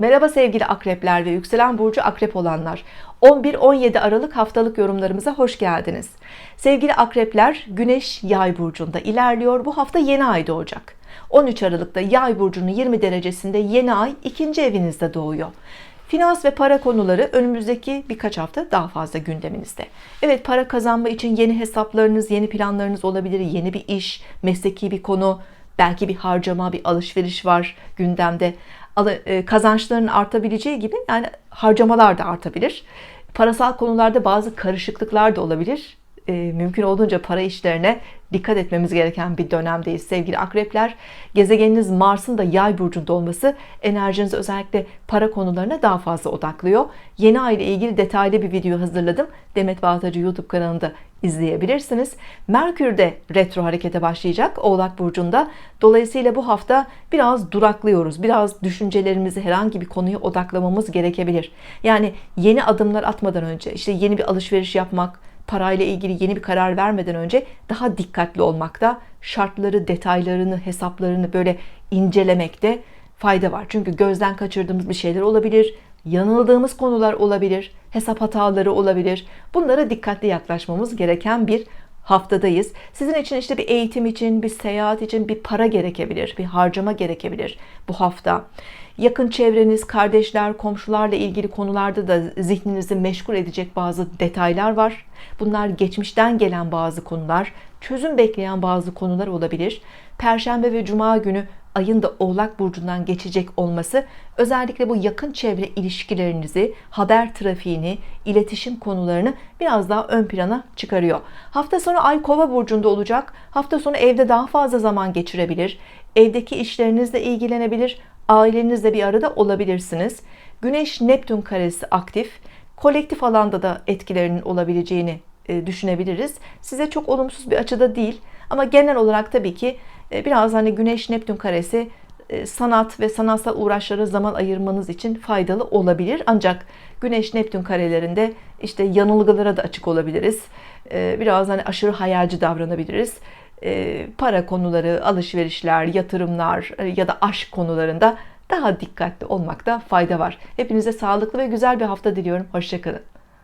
Merhaba sevgili akrepler ve yükselen burcu akrep olanlar. 11-17 Aralık haftalık yorumlarımıza hoş geldiniz. Sevgili akrepler, Güneş Yay burcunda ilerliyor. Bu hafta yeni ay doğacak. 13 Aralık'ta Yay burcunun 20 derecesinde yeni ay ikinci evinizde doğuyor. Finans ve para konuları önümüzdeki birkaç hafta daha fazla gündeminizde. Evet para kazanma için yeni hesaplarınız, yeni planlarınız olabilir, yeni bir iş, mesleki bir konu, belki bir harcama, bir alışveriş var gündemde. E, kazançların artabileceği gibi yani harcamalar da artabilir. Parasal konularda bazı karışıklıklar da olabilir. E, mümkün olduğunca para işlerine dikkat etmemiz gereken bir dönemdeyiz sevgili akrepler. Gezegeniniz Mars'ın da yay burcunda olması enerjinizi özellikle para konularına daha fazla odaklıyor. Yeni ay ile ilgili detaylı bir video hazırladım. Demet Baltacı YouTube kanalında izleyebilirsiniz. Merkür de retro harekete başlayacak Oğlak Burcu'nda. Dolayısıyla bu hafta biraz duraklıyoruz. Biraz düşüncelerimizi herhangi bir konuya odaklamamız gerekebilir. Yani yeni adımlar atmadan önce işte yeni bir alışveriş yapmak, parayla ilgili yeni bir karar vermeden önce daha dikkatli olmakta, şartları, detaylarını, hesaplarını böyle incelemekte fayda var. Çünkü gözden kaçırdığımız bir şeyler olabilir, yanıldığımız konular olabilir, hesap hataları olabilir. Bunlara dikkatli yaklaşmamız gereken bir haftadayız. Sizin için işte bir eğitim için, bir seyahat için bir para gerekebilir, bir harcama gerekebilir bu hafta. Yakın çevreniz, kardeşler, komşularla ilgili konularda da zihninizi meşgul edecek bazı detaylar var. Bunlar geçmişten gelen bazı konular, çözüm bekleyen bazı konular olabilir. Perşembe ve cuma günü ayın da Oğlak burcundan geçecek olması özellikle bu yakın çevre ilişkilerinizi, haber trafiğini, iletişim konularını biraz daha ön plana çıkarıyor. Hafta sonu Ay Kova burcunda olacak. Hafta sonu evde daha fazla zaman geçirebilir. Evdeki işlerinizle ilgilenebilir. Ailenizle bir arada olabilirsiniz. Güneş Neptün karesi aktif. Kolektif alanda da etkilerinin olabileceğini e, düşünebiliriz. Size çok olumsuz bir açıda değil ama genel olarak tabii ki biraz hani Güneş Neptün karesi e, sanat ve sanatsal uğraşlara zaman ayırmanız için faydalı olabilir. Ancak Güneş Neptün karelerinde işte yanılgılara da açık olabiliriz. Biraz hani aşırı hayalci davranabiliriz. Para konuları, alışverişler, yatırımlar ya da aşk konularında daha dikkatli olmakta fayda var. Hepinize sağlıklı ve güzel bir hafta diliyorum. Hoşçakalın.